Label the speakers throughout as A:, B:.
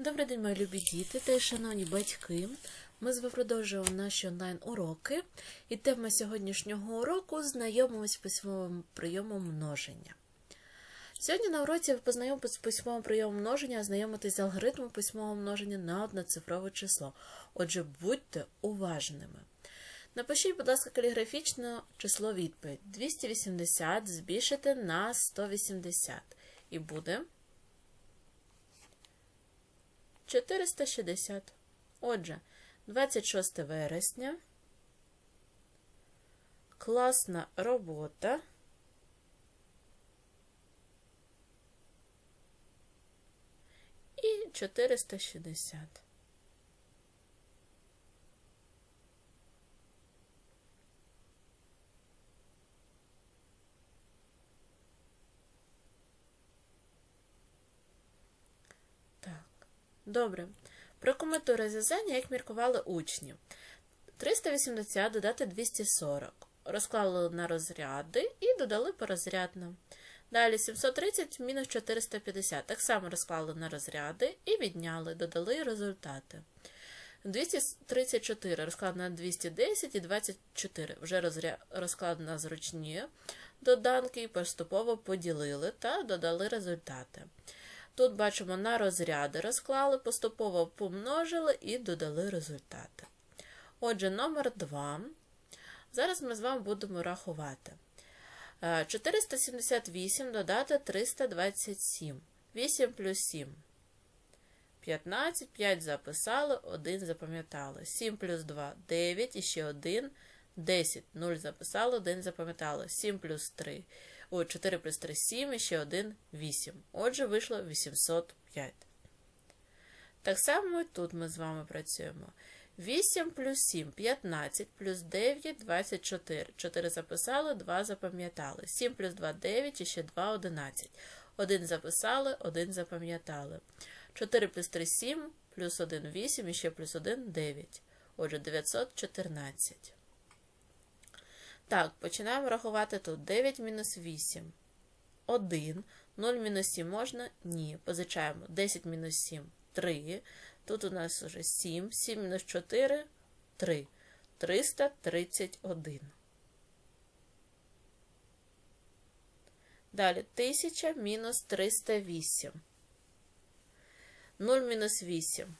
A: Добрий день, мої любі діти та шановні батьки. Ми з вами продовжуємо наші онлайн-уроки, і тема сьогоднішнього уроку знайомимось з письмовим прийомом множення. Сьогодні на уроці ви познайомитесь з письмовим прийомом множення, ознайомитесь з алгоритмом письмового множення на одноцифрове число. Отже, будьте уважними. Напишіть, будь ласка, каліграфічно число відповідь. 280 збільшити на 180. І буде 460. Отже, 26 вересня. Класна робота. І 460. Так, добре. Прокоментуй розв'язання, як міркували учні. 380 додати 240. Розклали на розряди і додали порозрядно. Далі 730 мінус 450. Так само розклали на розряди і відняли, додали результати. 234 розклад на 210 і 24. Вже розря... розклад на зручні доданки і поступово поділили та додали результати. Тут бачимо на розряди розклали, поступово помножили і додали результати. Отже, номер 2. Зараз ми з вами будемо рахувати. 478 додати 327. 8 плюс 7. 15, 5 записали, 1 запам'ятали. 7 плюс 2 9, і ще 1, 10. 0 записали, 1 запам'ятали. 7 плюс 3. О, 4 плюс 3 7, і ще 1 8. Отже, вийшло 805. Так само і тут ми з вами працюємо. 8 плюс 7 15 плюс 9 24. 4 записали, 2 запам'ятали. 7 плюс 2 9 і ще 2 11. 1 записали, 1 запам'ятали. 4 плюс 3 7, плюс 1 8 і ще плюс 1 9. Отже, 914. Так, починаємо рахувати тут 9 мінус 8. 1. 0 мінус 7 можна? Ні. Позичаємо 10 мінус 7 3. Тут у нас вже 7. 7 мінус 4 3. 331. Далі 1000 мінус 308. 0 мінус 8.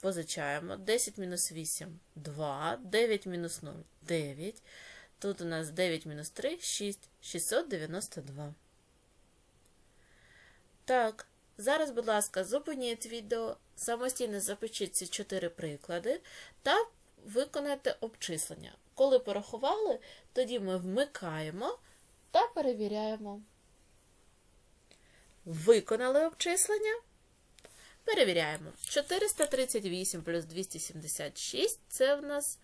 A: Позичаємо. 10 мінус 8 2. 9 мінус 0 9. Тут у нас 9 мінус 3 6. 692. Так, зараз, будь ласка, зупиніть відео, самостійно запишіть ці 4 приклади та виконайте обчислення. Коли порахували, тоді ми вмикаємо та перевіряємо. Виконали обчислення. Перевіряємо. 438 плюс 276 це в нас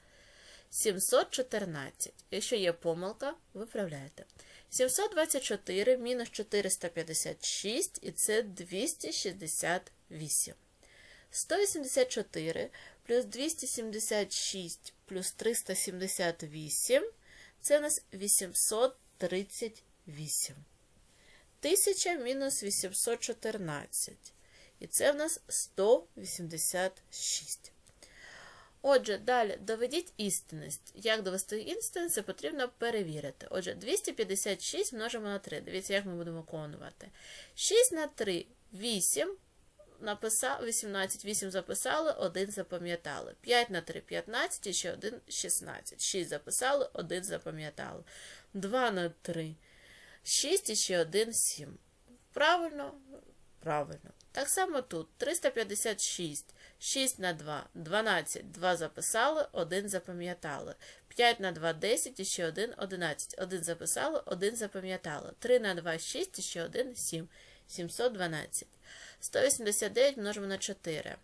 A: 714. Якщо є помилка, виправляєте. 724 мінус 456 і це 268. 184 плюс 276 плюс 378 це у нас 838. 1000 мінус 814. І це в нас 186. Отже, далі доведіть істинність. Як довести істинність, це потрібно перевірити. Отже, 256 множимо на 3. Дивіться, як ми будемо виконувати. 6 на 3 8. Написав, 18, 8 записали, 1 запам'ятали. 5 на 3 15 і ще 1 16. 6 записали, 1 запам'ятали. 2 на 3 6 і ще 1 7. Правильно? Правильно. Так само тут 356, 6 на 2, 12, 2 записали, 1 запам'ятали. 5 на 2, 10, і ще 1, 11. 1 записали, 1 запам'ятали. 3 на 2, 6, і ще 1, 7. 712. 189 множимо на 4.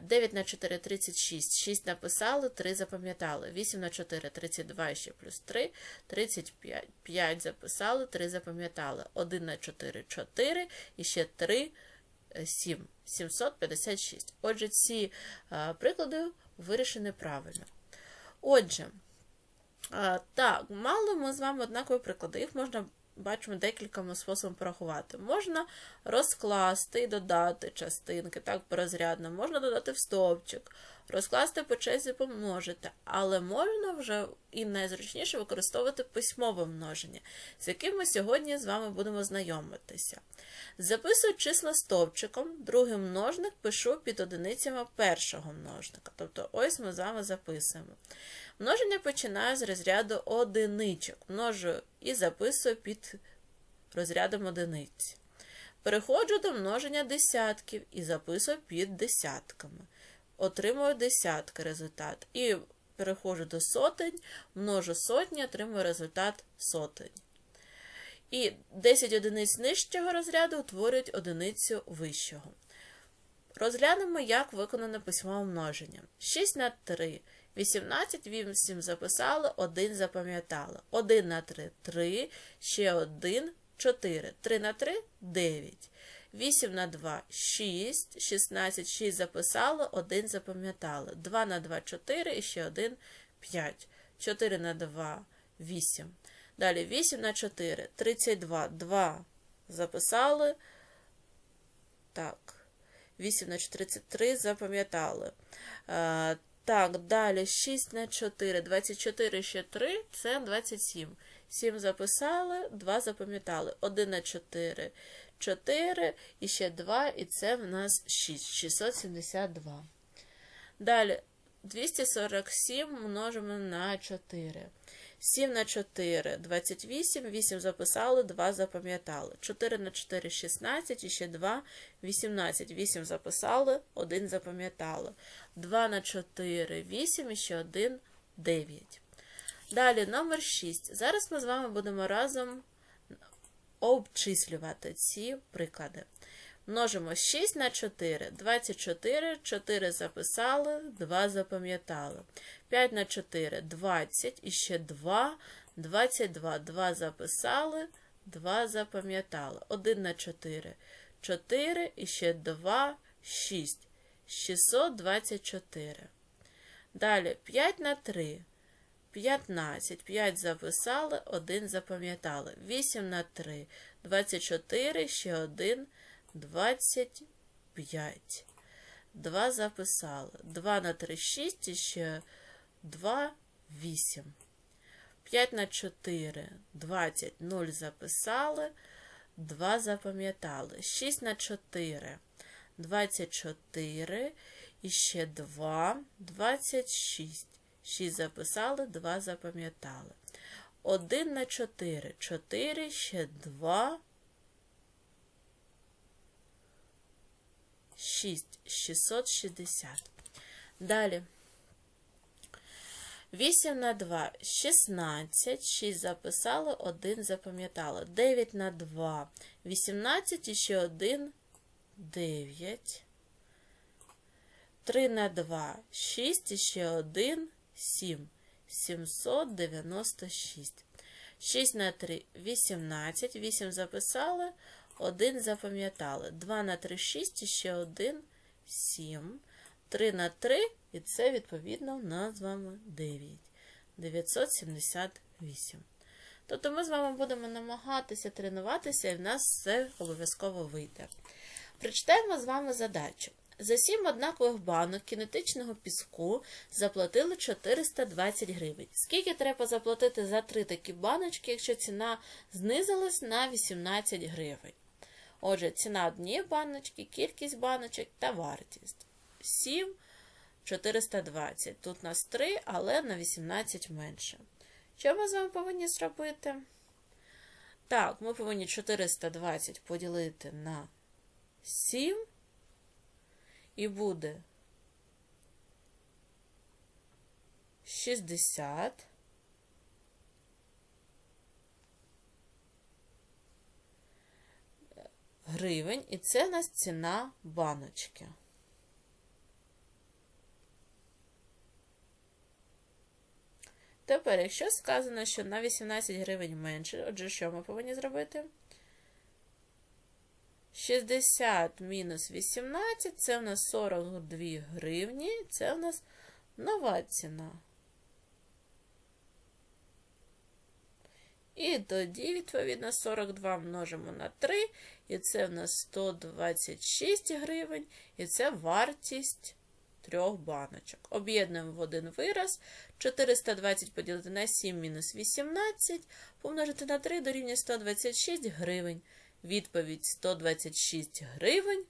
A: 9 на 4 36. 6 написали, 3 запам'ятали. 8 на 4 32 ще плюс 3, 35. 5 записали, 3 запам'ятали. 1 на 4 4 і ще 3 7. 756. Отже, ці а, приклади вирішені правильно. Отже, а, так, мали ми з вами однакові приклади. Їх можна бачимо декількома способами порахувати. Можна розкласти і додати частинки, так, порозрядно, можна додати в стовпчик, розкласти по черзі помножити, але можна вже і найзручніше використовувати письмове множення, з яким ми сьогодні з вами будемо знайомитися. Записую числа стовпчиком, другий множник пишу під одиницями першого множника. Тобто ось ми з вами записуємо. Множення починаю з розряду одиничок. Множу і записую під розрядом одиниць. Переходжу до множення десятків і записую під десятками. Отримую десятки результат. І переходжу до сотень, множу сотні, отримую результат сотень. І 10 одиниць нижчого розряду утворюють одиницю вищого. Розглянемо, як виконане письмове множення. 6 на 3. 18, 8 записали, 1 запам'ятали. 1 на 3 3, ще 1, 4. 3 на 3 9. 8 на 2 6, 16, 6 записали, 1 запам'ятали. 2 на 2 4 і ще 1 5. 4 на 2 8. Далі 8 на 4, 32, 2 записали. Так. 8 на 33 запам'ятали. Так, далі 6 на 4, 24 ще 3 це 27. 7 записали, 2 запам'ятали. 1 на 4, 4 і ще 2, і це в нас 6, 672. Далі 247 множимо на 4. 7 на 4 28, 8 записали, 2 запам'ятали. 4 на 4 16 і ще 2 18. 8 записали, 1 запам'ятали. 2 на 4 8 і ще 1 9. Далі номер 6. Зараз ми з вами будемо разом обчислювати ці приклади. Множимо 6 на 4, 24, 4 записали, 2 запам'ятали. 5 на 4, 20, і ще 2, 22, 2 записали, 2 запам'ятали. 1 на 4, 4, і ще 2, 6, 624. Далі 5 на 3, 15, 5 записали, 1 запам'ятали. 8 на 3, 24, ще 1, 25. 2 записали. 2 на 3, 6, і ще 2, 8. 5 на 4, 20, 0 записали, 2 запам'ятали. 6 на 4, 24, і ще 2, 26. 6 записали, 2 запам'ятали. 1 на 4, 4, ще 2, 6, 660. Далі. 8 на 2, 16, 6 записали, 1 запам'ятали. 9 на 2, 18 і ще 1, 9. 3 на 2, 6 і ще 1, 7. 796. 6 на 3, 18, 8 записали, 1 запам'ятали. 2 на 3, 6 і ще 1, 7. 3 на 3, і це, відповідно, у нас з вами 9. 978. Тобто ми з вами будемо намагатися тренуватися, і в нас все обов'язково вийде. Прочитаємо з вами задачу. За 7 однакових банок кінетичного піску заплатили 420 гривень. Скільки треба заплатити за 3 такі баночки, якщо ціна знизилась на 18 гривень? Отже, ціна однієї баночки, кількість баночок та вартість. 7 420. Тут у нас 3, але на 18 менше. Що ми з вами повинні зробити? Так, ми повинні 420 поділити на 7. І буде 60. Гривень, і це у нас ціна баночки. Тепер, якщо сказано, що на 18 гривень менше, отже, що ми повинні зробити? 60 мінус 18 це у нас 42 гривні, це у нас нова ціна. І тоді, відповідно, 42 множимо на 3, і це в нас 126 гривень, і це вартість трьох баночок. Об'єднуємо в один вираз. 420 поділити на 7 мінус 18, помножити на 3 дорівнює 126 гривень. Відповідь 126 гривень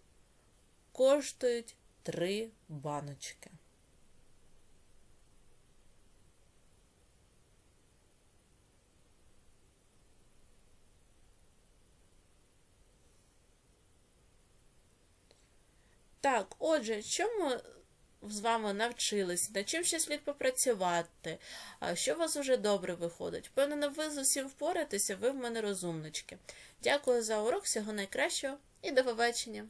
A: коштують 3 баночки. Так, отже, що ми з вами навчилися, над чим ще слід попрацювати, що у вас уже добре виходить. Впевнена, ви з усім впораєтеся, ви в мене розумнички. Дякую за урок, всього найкращого і до побачення!